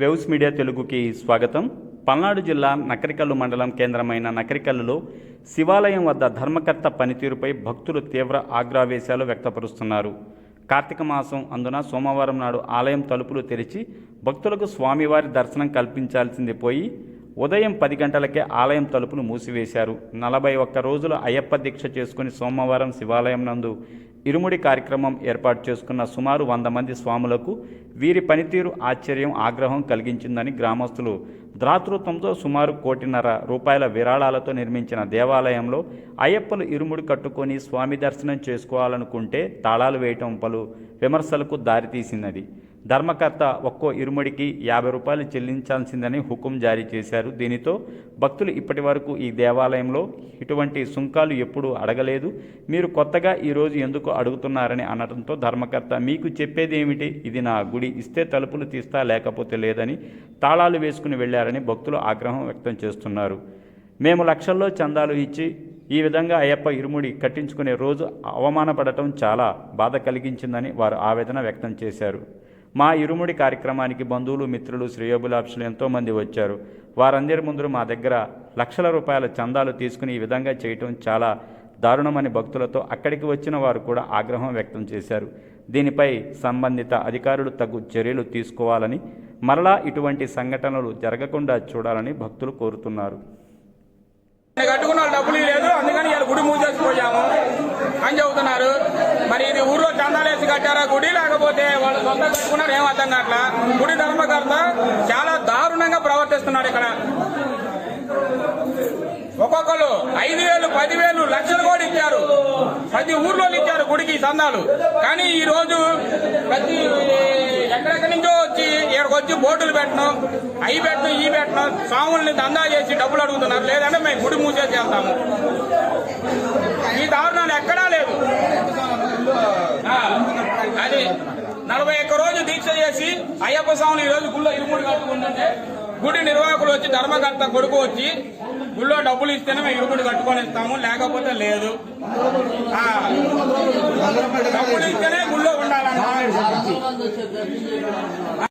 వెవ్స్ media తెలుగుకి స్వాగతం. పల్నాడు జిల్లా నకరికల్లు మండలం కేంద్రమైన నకరికల్లులో శివాలయం వద్ద ధర్మకర్త పనితీరుపై భక్తులు తీవ్ర ఆగ్రావేశాలు వ్యక్తపరుస్తున్నారు. కార్తీక మాసం అందున సోమవారం నాడు ఆలయం తలుపులు తెరిచి భక్తులకు స్వామివారి దర్శనం కల్పించాల్సింది పోయి ఉదయం పది గంటలకే ఆలయం తలుపులు మూసివేశారు. నలభై ఒక్క రోజులు అయ్యప్ప దీక్ష చేసుకుని సోమవారం శివాలయం నందు ఇరుముడి కార్యక్రమం ఏర్పాటు చేసుకున్న సుమారు వంద మంది స్వాములకు వీరి పనితీరు ఆశ్చర్యం ఆగ్రహం కలిగించిందని గ్రామస్తులు ద్రాతృత్వంతో సుమారు కోటిన్నర రూపాయల విరాళాలతో నిర్మించిన దేవాలయంలో అయ్యప్పలు ఇరుముడి కట్టుకొని స్వామి దర్శనం చేసుకోవాలనుకుంటే తాళాలు వేయటం పలు విమర్శలకు దారితీసినది ధర్మకర్త ఒక్కో ఇరుముడికి యాభై రూపాయలు చెల్లించాల్సిందని హుకుం జారీ చేశారు. దీనితో భక్తులు ఇప్పటి వరకు ఈ దేవాలయంలో ఇటువంటి సుంకాలు ఎప్పుడూ అడగలేదు. మీరు కొత్తగా ఈరోజు ఎందుకు అడుగుతున్నారని అనడంతో ధర్మకర్త మీకు చెప్పేది ఏమిటి? ఇది నా గుడి. ఇస్తే తలుపులు తీస్తా లేకపోతే లేదని తాళాలు వేసుకుని వెళ్ళారని భక్తులు ఆగ్రహం వ్యక్తం చేస్తున్నారు. మేము లక్షల్లో చందాలు ఇచ్చి ఈ విధంగా అయ్యప్ప ఇరుముడి కట్టించుకునే రోజు అవమానపడటం చాలా బాధ కలిగించిందని వారు ఆవేదన వ్యక్తం చేశారు. మా ఇరుముడి కార్యక్రమానికి బంధువులు మిత్రులు శ్రేయోభిలాషులు ఎంతోమంది వచ్చారు. వారందరి ముందు మా దగ్గర లక్షల రూపాయల చందాలు తీసుకుని ఈ విధంగా చేయటం చాలా దారుణమని భక్తులతో అక్కడికి వచ్చిన వారు కూడా ఆగ్రహం వ్యక్తం చేశారు. దీనిపై సంబంధిత అధికారులు తగు చర్యలు తీసుకోవాలని మరలా ఇటువంటి సంఘటనలు జరగకుండా చూడాలని భక్తులు కోరుతున్నారు. కట్టుకున్న డబ్బులు లేదు అందుకని గుడి మూసేసిపోయాము అని చెబుతున్నారు. మరి ఇది ఊర్లో చందాలేసి కట్టారా? గుడి లేకపోతే వాళ్ళు సొంత కట్టుకున్నారు ఏం అర్థం కావట్లా? గుడి ధర్మకర్త చాలా దారుణంగా ప్రవర్తిస్తున్నాడు ఇక్కడ. ఒక్కొక్కరు ఐదు వేలు పదివేలు లక్షలు కూడా ఇచ్చారు. ప్రతి ఊర్లో ఇచ్చారు గుడికి చందాలు. కానీ ఈ రోజు ప్రతి ఎక్కడెక్కడి నుంచో వచ్చి ఇక్కడికి వచ్చి బోర్డులు పెట్టడం అవి పెట్టడం ఈ పెట్టడం స్వాముల్ని దందా చేసి డబ్బులు అడుగుతున్నారు. లేదంటే మేము గుడి మూసేసి వెళ్తాము. నలభై ఒక్క రోజు దీక్ష చేసి అయ్యప్ప స్వామిని ఈ రోజు గుళ్ళో ఇరుముడి కట్టుకుంటుంటే గుడి నిర్వాహకులు వచ్చి ధర్మకర్త కొడుకు వచ్చి గుళ్ళో డబ్బులు ఇస్తేనే మేము ఇరుముడి కట్టుకొని ఇస్తాము లేకపోతే లేదు. డబ్బులు ఇస్తేనే గుళ్ళో ఉండాలన్నా